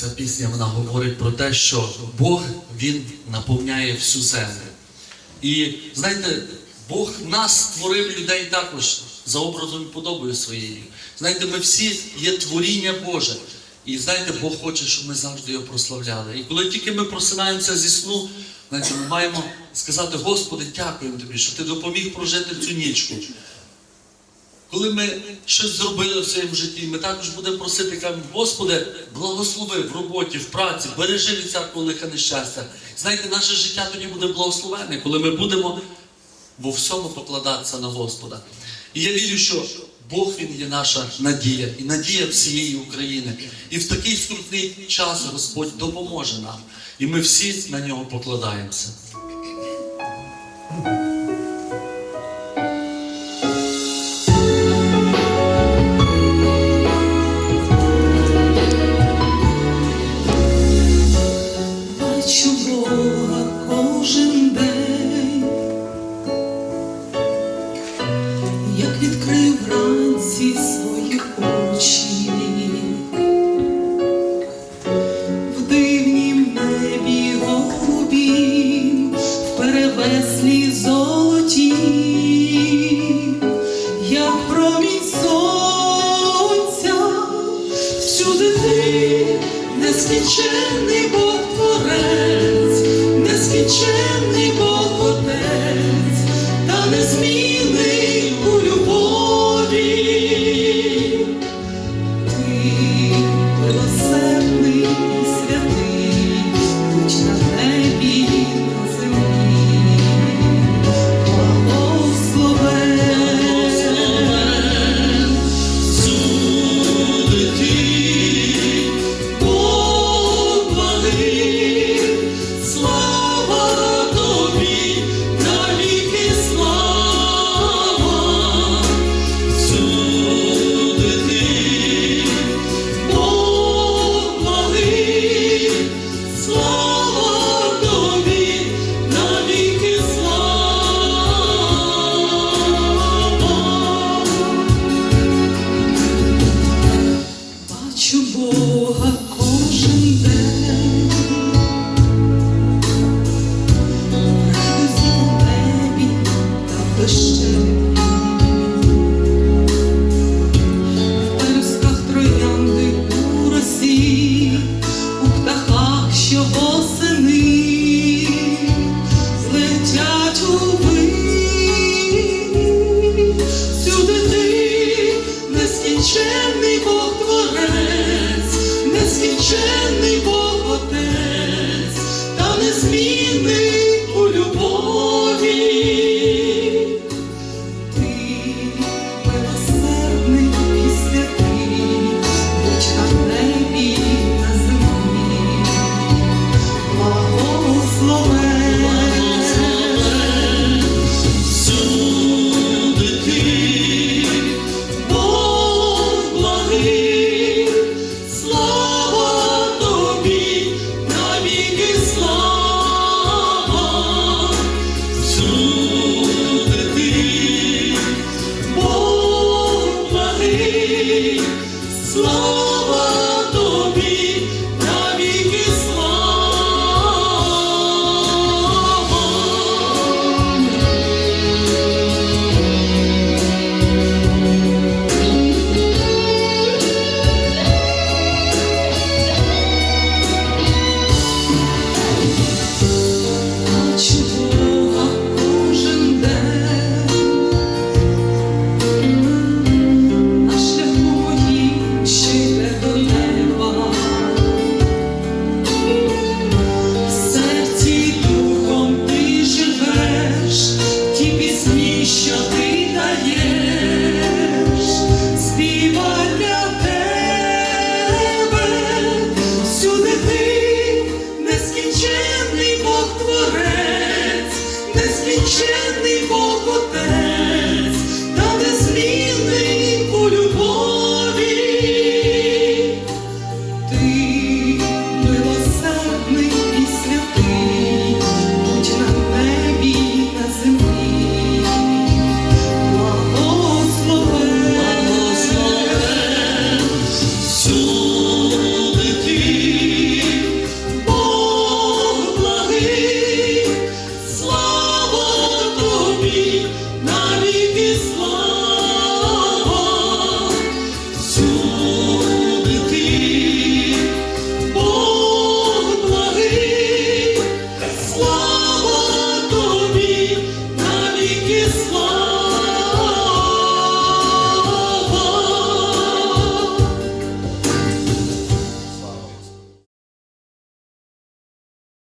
Ця пісня вона говорить про те, що Бог Він наповняє всю землю. І знаєте, Бог нас створив людей також за образом і подобою своєю. Знаєте, ми всі є творіння Боже. І знаєте, Бог хоче, щоб ми завжди його прославляли. І коли тільки ми просинаємося зі сну, знаєте, ми маємо сказати, Господи, дякуємо тобі, що ти допоміг прожити цю нічку. Коли ми щось зробили в своєму житті, ми також будемо просити, кажемо, Господи, благослови в роботі, в праці, бережи від всякого лиха нещастя. Знаєте, наше життя тоді буде благословенне, коли ми будемо во всьому покладатися на Господа. І я вірю, що Бог Він є наша надія і надія всієї України. І в такий скрутний час Господь допоможе нам. І ми всі на нього покладаємося. Нескінченний що восени злетять у сюди ти нескінченний Бог творець, нескінченний Бог